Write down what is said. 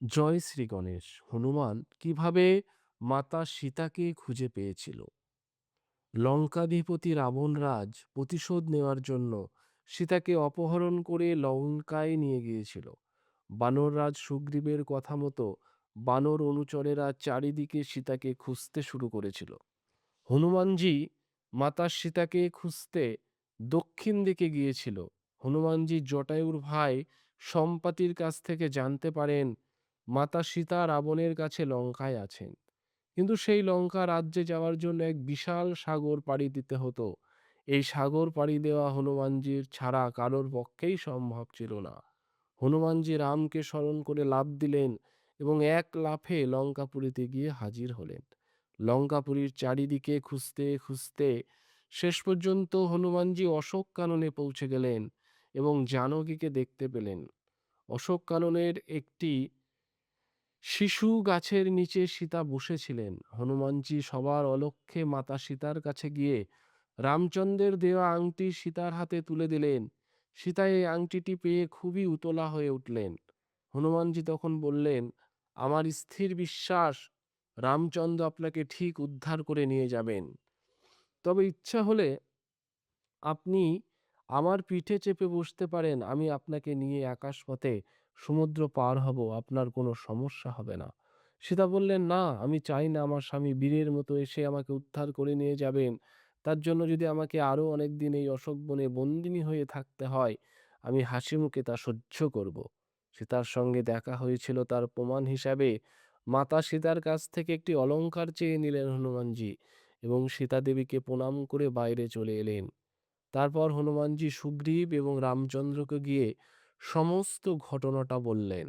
জয় শ্রী গণেশ, হনুমান কীভাবে মাতা সীতাকে খুঁজে পেয়েছিল? লঙ্কাধিপতি রাবণরাজ প্রতিশোধ নেওয়ার জন্য সীতাকে অপহরণ করে লঙ্কায় নিয়ে গিয়েছিল। বানররাজ সুগ্রীবের কথা মতো বানর অনুচরেরা চারিদিকে সীতাকে খুঁজতে শুরু করেছিল। হনুমানজি মাতা সীতাকে খুঁজতে দক্ষিণ দিকে গিয়েছিল। হনুমানজি জটায়ুর ভাই সম্পাতির কাছ থেকে জানতে পারেন মাতা সীতা রাবণের কাছে লঙ্কায় আছেন। কিন্তু সেই লঙ্কা রাজ্যে যাওয়ার জন্য এক বিশাল সাগর পাড়ি দিতে হতো। এই সাগর পাড়ি দেওয়া হনুমানজির ছাড়া কারোর পক্ষেই সম্ভব ছিল না। হনুমানজি রামকে স্মরণ করে লাভ দিলেন এবং এক লাফে লঙ্কাপুরীতে গিয়ে হাজির হলেন। লঙ্কাপুরীর চারিদিকে খুঁজতে খুঁজতে শেষ পর্যন্ত হনুমানজি অশোক কাননে পৌঁছে গেলেন এবং জানকীকে দেখতে পেলেন। অশোক কাননের একটি শিশু গাছের নিচে সীতা বসেছিলেন। হনুমানজি সবার অলক্ষ্যে মাতা সীতার কাছে গিয়ে রামচন্দ্রের দেওয়া আংটি সীতার হাতে তুলে দিলেন। সীতা এই আংটিটি পেয়ে খুবই উতলা হয়ে উঠলেন। হনুমানজি তখন বললেন, আমার স্থির বিশ্বাস, রামচন্দ্র আপনাকে ঠিক উদ্ধার করে নিয়ে যাবেন। তবে ইচ্ছা হলে আপনি আমার পিঠে চেপে বসতে পারেন, আমি আপনাকে নিয়ে আকাশপথে সমুদ্র পার হব, আপনার কোনো সমস্যা হবে না। সীতা বললেন, না, আমি চাই না আমার স্বামী বীরের মতো এসে আমাকে উদ্ধার করে নিয়ে যাবেন। তার জন্য যদি আমাকে আরও অনেক দিন এই অশোক বনে বন্দিনী হয়ে থাকতে হয়, আমি হাসি মুখে তা সহ্য করব। সীতার সঙ্গে দেখা হয়েছিল তার প্রমাণ হিসাবে। মাতা সীতার কাছ থেকে একটি অলংকার চেয়ে নিলেন হনুমানজি এবং সীতা দেবীকে প্রণাম করে বাইরে চলে এলেন। তারপর হনুমানজি সুগ্রীব এবং রামচন্দ্রকে গিয়ে সমস্ত ঘটনাটা বললেন।